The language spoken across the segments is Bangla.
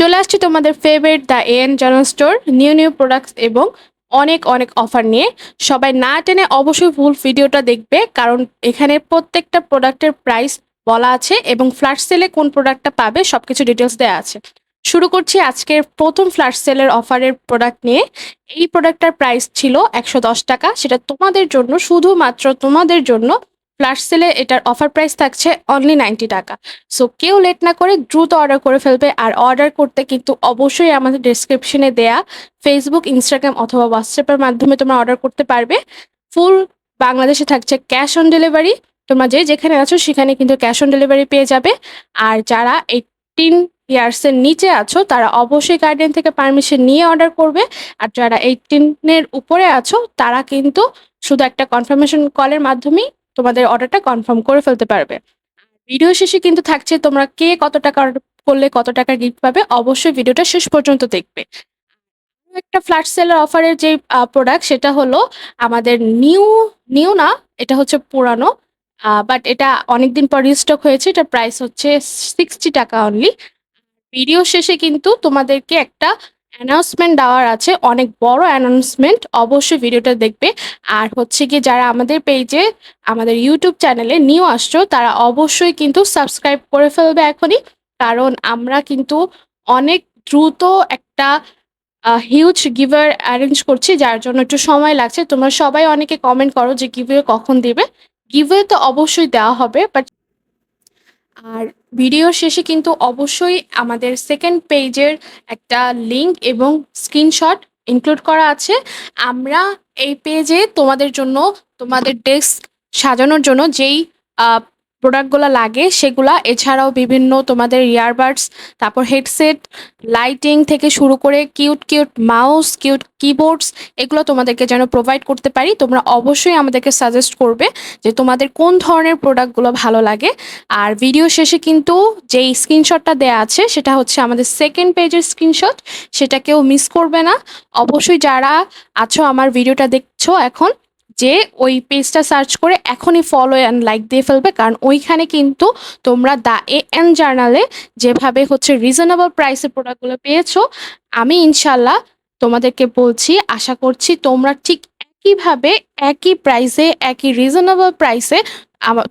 চলে আসছি তোমাদের favourite the N general store new new products এবং অনেক অনেক অফার নিয়ে। সবাই না টেনে অবশ্যই ফুল ভিডিওটা দেখবে, কারণ এখানে প্রত্যেকটা প্রোডাক্টের প্রাইস বলা আছে এবং ফ্ল্যাশ সেলে কোন প্রোডাক্টটা পাবে সব কিছু ডিটেলস দেওয়া আছে। শুরু করছি আজকের প্রথম ফ্ল্যাশ সেলের অফারের প্রোডাক্ট নিয়ে। এই প্রোডাক্টটার প্রাইস ছিল একশো দশ টাকা, সেটা তোমাদের জন্য, শুধুমাত্র তোমাদের জন্য ফ্ল্যাশ সেলে এটার অফার প্রাইস থাকছে অনলি নাইনটি টাকা। সো কেউ লেট না করে দ্রুত অর্ডার করে ফেলবে আর অর্ডার করতে কিন্তু অবশ্যই আমাদের ডেসক্রিপশনে দেয়া ফেসবুক ইনস্টাগ্রাম অথবা হোয়াটসঅ্যাপের মাধ্যমে তোমরা অর্ডার করতে পারবে। ফুল বাংলাদেশে থাকছে ক্যাশ অন ডেলিভারি তোমরা যে যেখানে আছো সেখানে কিন্তু ক্যাশ অন ডেলিভারি পেয়ে যাবে। আর যারা এইটিন ইয়ার্সের নিচে আছো, তারা অবশ্যই গার্ডেন থেকে পারমিশন নিয়ে অর্ডার করবে। আর যারা এইটিনের উপরে আছো, তারা কিন্তু শুধু একটা কনফার্মেশন কলের মাধ্যমেই তোমাদের অর্ডারটা কনফার্ম করে ফেলতে পারবে। ভিডিও শেষে কিন্তু থাকছে তোমরা কে কত টাকা করলে কত টাকা গিফট পাবে, অবশ্যই ভিডিওটা শেষ পর্যন্ত দেখবে। একটা ফ্ল্যাট সেলার অফারের যে প্রোডাক্ট সেটা হলো আমাদের নিউ নিউ না, এটা হচ্ছে পুরানো বাট এটা অনেকদিন পর রিস্টক হয়েছে, এটা প্রাইস হচ্ছে সিক্সটি টাকা অনলি ভিডিও শেষে কিন্তু তোমাদেরকে একটা অ্যানাউন্সমেন্ট দেওয়ার আছে, অনেক বড় অ্যানাউন্সমেন্ট অবশ্যই ভিডিওটা দেখবে। আর হচ্ছে কি যারা আমাদের পেজে আমাদের ইউটিউব চ্যানেলে নিউ আসছো, তারা অবশ্যই কিন্তু সাবস্ক্রাইব করে ফেলবে এখনই। কারণ আমরা কিন্তু অনেক দ্রুত একটা হিউজ গিভার অ্যারেঞ্জ করছি, যার জন্য একটু সময় লাগছে। তোমরা সবাই অনেকে কমেন্ট করো যে গিভওয়ে কখন দিবে। গিভওয়ে তো অবশ্যই দেওয়া হবে বাট আর ভিডিও শেষে কিন্তু অবশ্যই আমাদের সেকেন্ড পেজের একটা লিঙ্ক এবং স্ক্রিনশট ইনক্লুড করা আছে। আমরা এই পেজে তোমাদের জন্য, তোমাদের ডেস্ক সাজানোর জন্য যেই প্রোডাক্টগুলো লাগে, সেগুলা এছাড়াও বিভিন্ন তোমাদের ইয়ারবাডস তারপর হেডসেট লাইটিং থেকে শুরু করে cute cute mouse cute keyboards এগুলো তোমাদেরকে যেন প্রোভাইড করতে পারি। তোমরা অবশ্যই আমাদেরকে সাজেস্ট করবে যে তোমাদের কোন ধরনের প্রোডাক্টগুলো ভালো লাগে। আর ভিডিও শেষে কিন্তু যেই স্ক্রিনশটটা দেওয়া আছে, সেটা হচ্ছে আমাদের সেকেন্ড পেজের স্ক্রিনশট সেটা কেউ মিস করবে না। অবশ্যই যারা আছো, আমার ভিডিওটা দেখছ এখন যে ওই পেজটা সার্চ করে এখনই ফলো অ্যান্ড লাইক দিয়ে ফেলবে। কারণ ওইখানে কিন্তু তোমরা দ্য এ এন জার্নালে যেভাবে হচ্ছে রিজনেবল প্রাইসের প্রোডাক্টগুলো পেয়েছ, আমি ইনশাল্লাহ তোমাদেরকে বলছি, আশা করছি তোমরা ঠিক একইভাবে একই প্রাইসে একই রিজনেবল প্রাইসে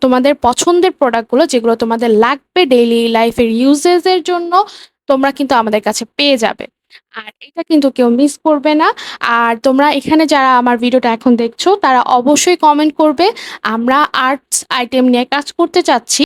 তোমাদের পছন্দের প্রোডাক্টগুলো যেগুলো তোমাদের লাগবে ডেইলি লাইফের ইউজেসের জন্য, তোমরা কিন্তু আমাদের কাছে পেয়ে যাবে। আর এটা কিন্তু কেউ মিস করবে না। আর তোমরা এখানে যারা আমার ভিডিওটা এখন দেখছ, তারা অবশ্যই কমেন্ট করবে। আমরা আর্টস আইটেম নিয়ে কাজ করতে চাচ্ছি।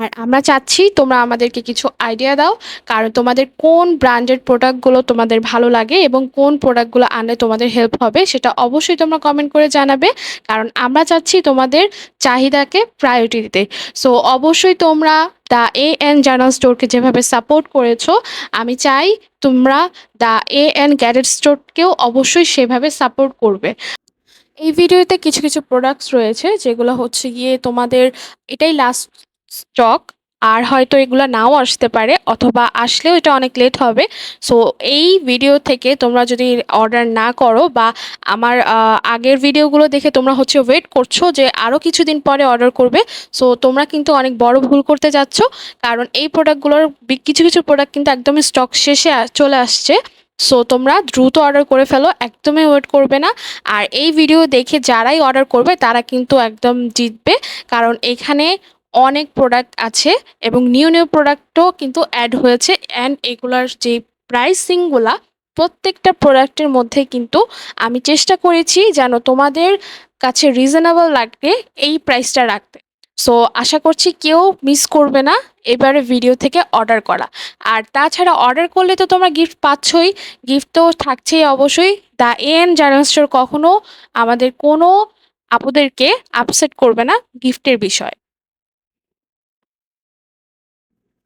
আর আমরা চাচ্ছি তোমরা আমাদেরকে কিছু আইডিয়া দাও, কারণ তোমাদের কোন ব্র্যান্ডেড প্রোডাক্টগুলো তোমাদের ভালো লাগে এবং কোন প্রোডাক্টগুলো আনলে তোমাদের হেল্প হবে, সেটা অবশ্যই তোমরা কমেন্ট করে জানাবে। কারণ আমরা চাচ্ছি তোমাদের চাহিদাকে প্রায়োরিটি দিতে। সো অবশ্যই তোমরা দ্য এ এন জার্নাল স্টোরকে যেভাবে সাপোর্ট করেছ, আমি চাই তোমরা দ্য এ এন গ্যারেট স্টোরকেও অবশ্যই সেভাবে সাপোর্ট করবে। এই ভিডিওতে কিছু কিছু প্রোডাক্টস রয়েছে, যেগুলো হচ্ছে গিয়ে তোমাদের, এটাই লাস্ট স্টক, আর হয়তো এগুলো নাও আসতে পারে অথবা আসলেও এটা অনেক লেট হবে। সো এই ভিডিও থেকে তোমরা যদি অর্ডার না করো বা আমার আগের ভিডিওগুলো দেখে তোমরা হচ্ছে ওয়েট করছ যে আরও কিছুদিন পরে অর্ডার করবে সো তোমরা কিন্তু অনেক বড় ভুল করতে যাচ্ছ, কারণ এই প্রোডাক্টগুলোর কিছু কিছু প্রোডাক্ট কিন্তু একদমই স্টক শেষে চলে আসছে। সো তোমরা দ্রুত অর্ডার করে ফেলো, একদমই ওয়েট করবে না। আর এই ভিডিও দেখে যারাই অর্ডার করবে তারা কিন্তু একদম জিতবে, কারণ এখানে অনেক প্রোডাক্ট আছে এবং নিউ নিউ প্রোডাক্টও কিন্তু অ্যাড হয়েছে অ্যান্ড এগুলার যে প্রাইসিংগুলা প্রত্যেকটা প্রোডাক্টের মধ্যে কিন্তু আমি চেষ্টা করেছি যেন তোমাদের কাছে রিজনেবল লাগবে এই প্রাইসটা রাখতে। সো আশা করছি কেউ মিস করবে না এবারে ভিডিও থেকে অর্ডার করা। আর তাছাড়া অর্ডার করলে তো তোমরা গিফট পাচ্ছই গিফট তো থাকছেই অবশ্যই। দ্য এন জার্নাল স্টোর কখনও আমাদের কোনো আপুদেরকে আপসেট করবে না গিফটের বিষয়।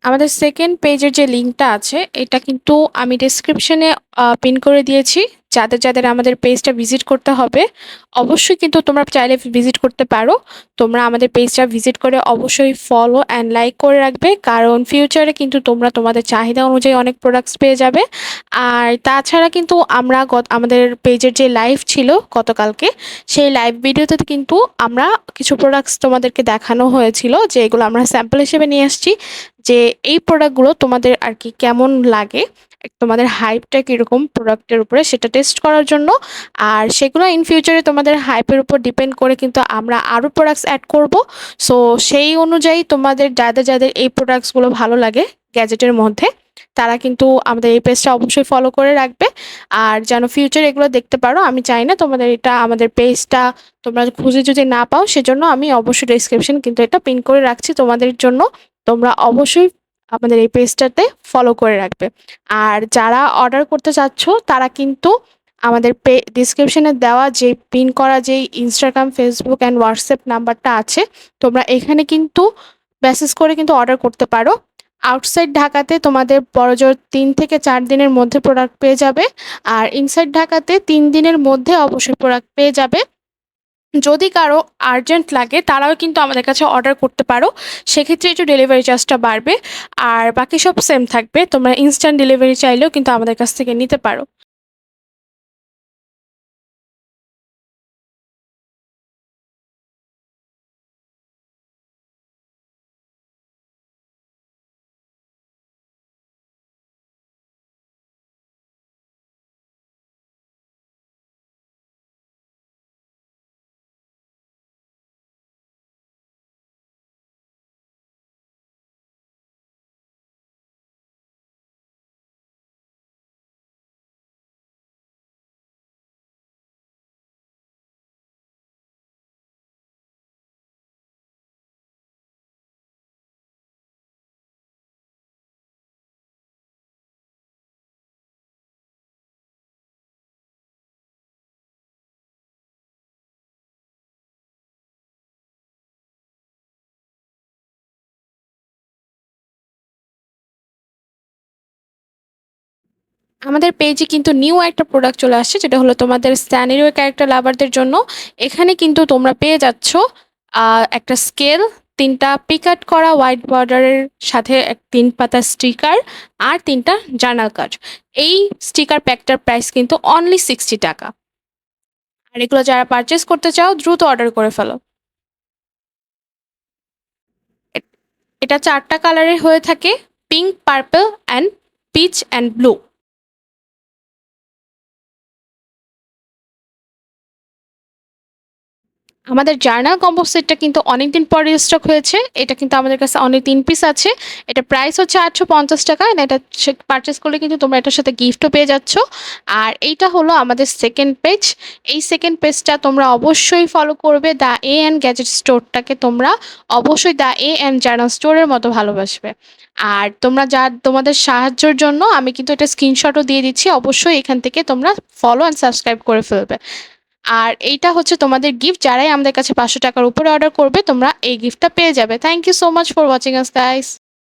আমাদের সেকেন্ড পেজের যে লিঙ্কটা আছে, এটা কিন্তু আমি ডিসক্রিপশনে পিন করে দিয়েছি। যাদের যাদের আমাদের পেজটা ভিজিট করতে হবে, অবশ্যই কিন্তু তোমরা চাইলে ভিজিট করতে পারো। তোমরা আমাদের পেজটা ভিজিট করে অবশ্যই ফলো অ্যান্ড লাইক করে রাখবে, কারণ ফিউচারে কিন্তু তোমরা তোমাদের চাহিদা অনুযায়ী অনেক প্রোডাক্টস পেয়ে যাবে। আর তাছাড়া কিন্তু আমরা আমাদের পেজের যে লাইভ ছিল গতকালকে, সেই লাইভ ভিডিওতে কিন্তু আমরা কিছু প্রোডাক্টস তোমাদেরকে দেখানো হয়েছিল, যে এগুলো আমরা স্যাম্পল হিসেবে নিয়ে আসছি। যে এই প্রোডাক্টগুলো তোমাদের আর কি কেমন লাগে, তোমাদের হাইপটা কীরকম প্রোডাক্টের উপরে সেটা টেস্ট করার জন্য। আর সেগুলো ইন ফিউচারে তোমাদের হাইপের উপর ডিপেন্ড করে কিন্তু আমরা আরও প্রোডাক্টস অ্যাড করব। সো সেই অনুযায়ী তোমাদের যাদের যাদের এই প্রোডাক্টসগুলো ভালো লাগে গ্যাজেটের মধ্যে, তারা কিন্তু আমাদের এই পেজটা অবশ্যই ফলো করে রাখবে। আর যেন ফিউচার এগুলো দেখতে পারো, আমি চাই না তোমাদের এটা, আমাদের পেজটা তোমরা খুঁজে যদি না পাও, সেজন্য আমি অবশ্যই ডিসক্রিপশন কিন্তু এটা পিন করে রাখছি তোমাদের জন্য। তোমরা অবশ্যই আমাদের এই পেজটাতে ফলো করে রাখবে। আর যারা অর্ডার করতে চাচ্ছ, তারা কিন্তু আমাদের পে ডিসক্রিপশনে দেওয়া যে পিন করা যেই ইনস্টাগ্রাম ফেসবুক অ্যান্ড হোয়াটসঅ্যাপ নাম্বারটা আছে, তোমরা এখানে কিন্তু মেসেজ করে কিন্তু অর্ডার করতে পারো। আউটসাইড ঢাকাতে তোমাদের বড়জোর তিন থেকে চার দিনের মধ্যে প্রোডাক্ট পেয়ে যাবে। আর ইনসাইড ঢাকাতে তিন দিনের মধ্যে অবশ্যই প্রোডাক্ট পেয়ে যাবে। যদি কারও আর্জেন্ট লাগে, তারাও কিন্তু আমাদের কাছে অর্ডার করতে পারো। সেক্ষেত্রে একটু ডেলিভারি চার্জটা বাড়বে। আর বাকি সব সেম থাকবে। তোমরা ইনস্ট্যান্ট ডেলিভারি চাইলেও কিন্তু আমাদের কাছ থেকে নিতে পারো। আমাদের পেজে কিন্তু নিউ একটা প্রোডাক্ট চলে আসছে, যেটা হলো তোমাদের স্ট্যানেরও ক্যারেক্টার লাভারদের জন্য। এখানে কিন্তু তোমরা পেয়ে যাচ্ছ একটা স্কেল তিনটা পিকাট করা হোয়াইট বর্ডারের সাথে এক, তিন পাতা স্টিকার আর তিনটা জার্নাল কার্ড এই স্টিকার প্যাকটার প্রাইস কিন্তু অনলি সিক্সটি টাকা। আর এগুলো যারা পারচেস করতে চাও, দ্রুত অর্ডার করে ফেলো। এটা চারটা কালারের হয়ে থাকে pink purple and peach and blue আমাদের জার্নাল কম্বো সেটটা কিন্তু অনেকদিন পর স্টক হয়েছে। এটা কিন্তু আমাদের কাছে অনেক তিন পিস আছে। এটা প্রাইস হচ্ছে আটশো পঞ্চাশ টাকা এটা পারচেস করলে কিন্তু তোমরা এটার সাথে গিফটও পেয়ে যাচ্ছ। আর এইটা হলো আমাদের সেকেন্ড পেজ এই সেকেন্ড পেজটা তোমরা অবশ্যই ফলো করবে দ্য এ অ্যান্ড গ্যাজেট স্টোরটাকে তোমরা অবশ্যই দ্য এ অ্যান্ড জার্নাল স্টোরের মতো ভালোবাসবে। আর তোমরা যা তোমাদের সাহায্যের জন্য আমি কিন্তু এটা স্ক্রিনশটও দিয়ে দিচ্ছি। অবশ্যই এখান থেকে তোমরা ফলো অ্যান্ড সাবস্ক্রাইব করে ফেলবে। আর এইটা হচ্ছে তোমাদের গিফট যারাই আমাদের কাছে পাঁচশো টাকার উপরে অর্ডার করবে, তোমরা এই গিফটটা পেয়ে যাবে। Thank you so much for watching us guys